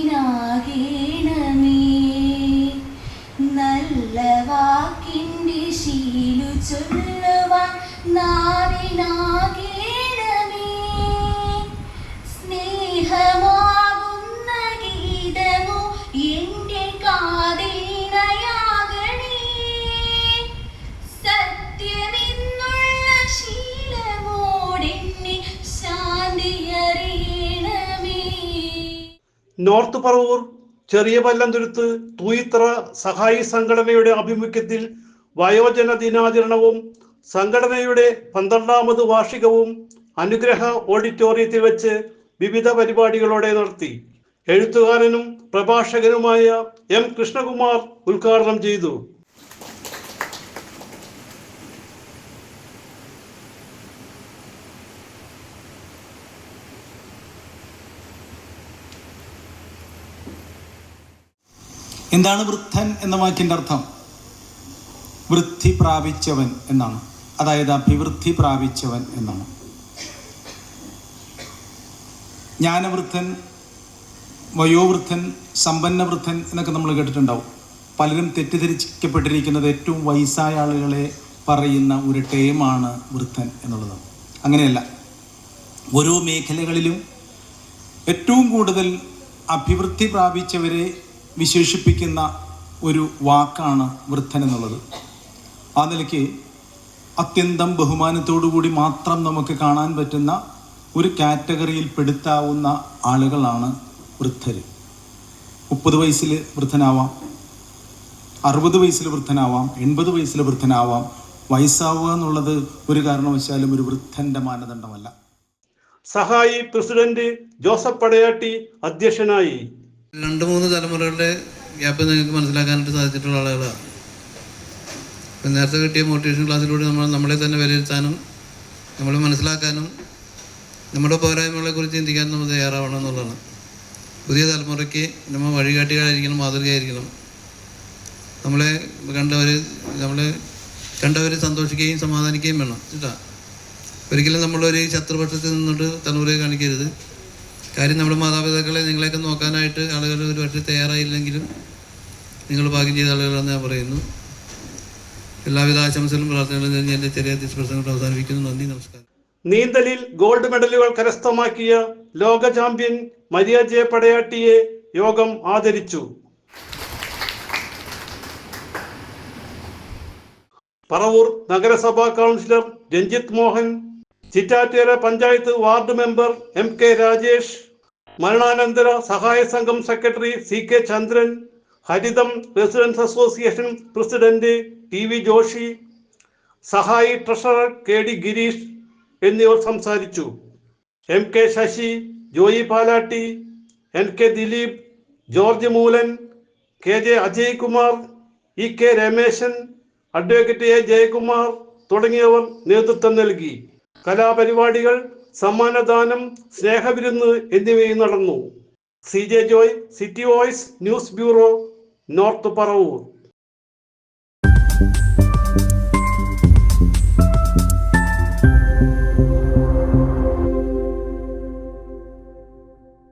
നീനാകേണമേ നല്ല വാക്കിന്റെ ശീലു ചൊല്ലുവാൻ നാ നോർത്ത് പറവൂർ ചെറിയ പല്ലന്തുരുത്ത് തൂയിത്ര സഹായി സംഘടനയുടെ ആഭിമുഖ്യത്തിൽ വയോജന ദിനാചരണവും സംഘടനയുടെ പന്ത്രണ്ടാമത് വാർഷികവും അനുഗ്രഹ ഓഡിറ്റോറിയത്തിൽ വെച്ച് വിവിധ പരിപാടികളോടെ നടത്തി. എഴുത്തുകാരനും പ്രഭാഷകനുമായ എം കൃഷ്ണകുമാർ ഉദ്ഘാടനം ചെയ്തു. എന്താണ് വൃദ്ധൻ എന്ന വാക്കിന്റെ അർത്ഥം? വൃദ്ധി പ്രാപിച്ചവൻ എന്നാണ്. അതായത് അഭിവൃദ്ധി പ്രാപിച്ചവൻ എന്നാണ്. ജ്ഞാനവൃദ്ധൻ വയോവൃദ്ധൻ സമ്പന്നവൃദ്ധൻ എന്നൊക്കെ നമ്മൾ കേട്ടിട്ടുണ്ടാവും. പലരും തെറ്റിദ്ധരിക്കപ്പെട്ടിരിക്കുന്നത് ഏറ്റവും വയസ്സായ ആളുകളെ പറയുന്ന ഒരു ടേമാണ് വൃദ്ധൻ എന്നുള്ളത് അങ്ങനെയല്ല. ഓരോ മേഖലകളിലും ഏറ്റവും കൂടുതൽ അഭിവൃദ്ധി പ്രാപിച്ചവരെ വിശേഷിപ്പിക്കുന്ന ഒരു വാക്കാണ് വൃദ്ധൻ എന്നുള്ളത് ആ നിലയ്ക്ക് അത്യന്തം കൂടി മാത്രം നമുക്ക് കാണാൻ പറ്റുന്ന ഒരു കാറ്റഗറിയിൽ പെടുത്താവുന്ന ആളുകളാണ് വൃദ്ധർ മുപ്പത് വയസ്സിൽ വൃദ്ധനാവാം അറുപത് വയസ്സിൽ വൃദ്ധനാവാം എൺപത് വയസ്സിൽ വൃദ്ധനാവാം. വയസ്സാവുക എന്നുള്ളത് ഒരു കാരണവശാലും ഒരു വൃദ്ധന്റെ മാനദണ്ഡമല്ല. സഹായി പ്രസിഡന്റ് ജോസഫ് പടയാട്ടി അധ്യക്ഷനായി രണ്ട് മൂന്ന് തലമുറകളുടെ ഗ്യാപ്പ് നിങ്ങൾക്ക് മനസ്സിലാക്കാനായിട്ട് സാധിച്ചിട്ടുള്ള ആളുകളാണ് ഇപ്പം നേരത്തെ കിട്ടിയ മോട്ടിവേഷൻ ക്ലാസ്സിലൂടെ നമ്മൾ നമ്മളെ തന്നെ വിലയിരുത്താനും നമ്മൾ മനസ്സിലാക്കാനും നമ്മുടെ പോരായ്മകളെ കുറിച്ച് ചിന്തിക്കാനും നമ്മൾ തയ്യാറാവണം എന്നുള്ളതാണ്. പുതിയ തലമുറയ്ക്ക് നമ്മൾ വഴികാട്ടികളായിരിക്കണം മാതൃകയായിരിക്കണം. നമ്മളെ കണ്ടവർ നമ്മളെ കണ്ടവർ സന്തോഷിക്കുകയും സമാധാനിക്കുകയും വേണം കേട്ടോ. ഒരിക്കലും നമ്മളൊരു ശത്രുപക്ഷത്തിൽ നിന്നിട്ട് തലമുറയെ കാണിക്കരുത്. കാര്യം നമ്മുടെ മാതാപിതാക്കളെ നിങ്ങളെയൊക്കെ നോക്കാനായിട്ട് ആളുകൾ ഒരു പക്ഷേ തയ്യാറായില്ലെങ്കിലും നിങ്ങൾ ഭാഗ്യം ചെയ്ത ആളുകളാണെന്ന് ഞാൻ പറയുന്നു. എല്ലാവിധ ആശംസകളും പ്രാർത്ഥനകളും കഴിഞ്ഞ് എന്റെ ചെറിയ പ്രസംഗം അവസാനിപ്പിക്കുന്നു. നന്ദി നമസ്കാരം. നീന്തലിൽ ഗോൾഡ് മെഡലുകൾ കരസ്ഥമാക്കിയ ലോക ചാമ്പ്യൻ മരിയ ജെ പടയാട്ടിയെ യോഗം ആദരിച്ചു. പറവൂർ നഗരസഭാ councillor Ranjith Mohan ചിറ്റാറ്റേര panchayat ward member M K Rajesh മരണാനന്തര സഹായ സംഘം secretary C K Chandran Haritham residence association president T V Joshi സഹായി ട്രഷറർ കെ ഡി ഗിരീഷ് എന്നിവർ സംസാരിച്ചു. M K Sasi Joy Palatty N K Dileep George Moolan K J Ajay Kumar E K Rameshan advocate A Jayakumar തുടങ്ങിയവർ നേതൃത്വം നൽകി. കലാപരിപാടികൾ സമ്മാനദാനം സ്നേഹവിരുന്ന് എന്നിവയും നടന്നു. C J Joy city voice news bureau north Paravur.